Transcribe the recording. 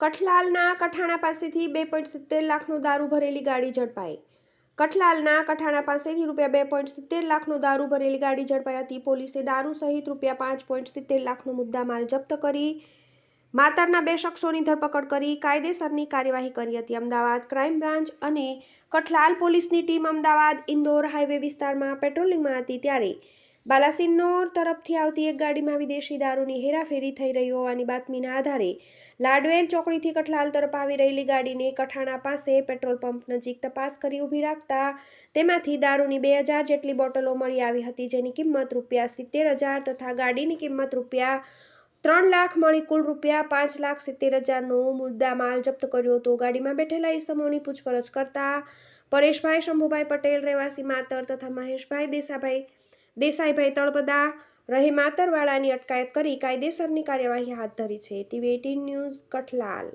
કઠલાલના કઠાણા પાસેથી બે પોઈન્ટ સિત્તેર લાખનો દારૂ ભરેલી ગાડી ઝડપાઈ. કઠલાલના કઠાણા પાસેથી રૂપિયા બે પોઈન્ટ સિત્તેર લાખનો દારૂ ભરેલી ગાડી ઝડપાઈ હતી. પોલીસે દારૂ સહિત રૂપિયા પાંચ પોઈન્ટ સિત્તેર લાખનો મુદ્દામાલ જપ્ત કરી, માતરના બે શખ્સોની ધરપકડ કરી, કાયદેસરની કાર્યવાહી કરી હતી. અમદાવાદ ક્રાઇમ બ્રાન્ચ અને કઠલાલ પોલીસની ટીમ અમદાવાદ ઇન્દોર હાઈવે વિસ્તારમાં પેટ્રોલિંગમાં હતી ત્યારે બાલાસિનોર તરફથી આવતી એક ગાડીમાં વિદેશી દારૂની હેરાફેરી થઈ રહી હોવાની બાતમીના આધારે લાડવેલ ચોકડીથી કઠલાલ તરફ આવી રહેલી ગાડીને કઠાણા પાસે પેટ્રોલ પંપ નજીક તપાસ કરી ઊભી રાખતા તેમાંથી દારૂની બે હજાર જેટલી બોટલો મળી આવી હતી, જેની કિંમત રૂપિયા સિત્તેર હજાર તથા ગાડીની કિંમત રૂપિયા ત્રણ લાખ મળી કુલ રૂપિયા પાંચ લાખ સિત્તેર હજારનો મુદ્દામાલ જપ્ત કર્યો હતો. ગાડીમાં બેઠેલા ઈસમોની પૂછપરછ કરતા પરેશભાઈ શંભુભાઈ પટેલ, રહેવાસી માતર તથા મહેશભાઈ દેસાભાઈ દેસાઈભાઈ તળપદા, રહે માતરવાળાની અટકાયત કરી કાયદેસરની કાર્યવાહી હાથ ધરી છે. TV eighteen news, Kathlal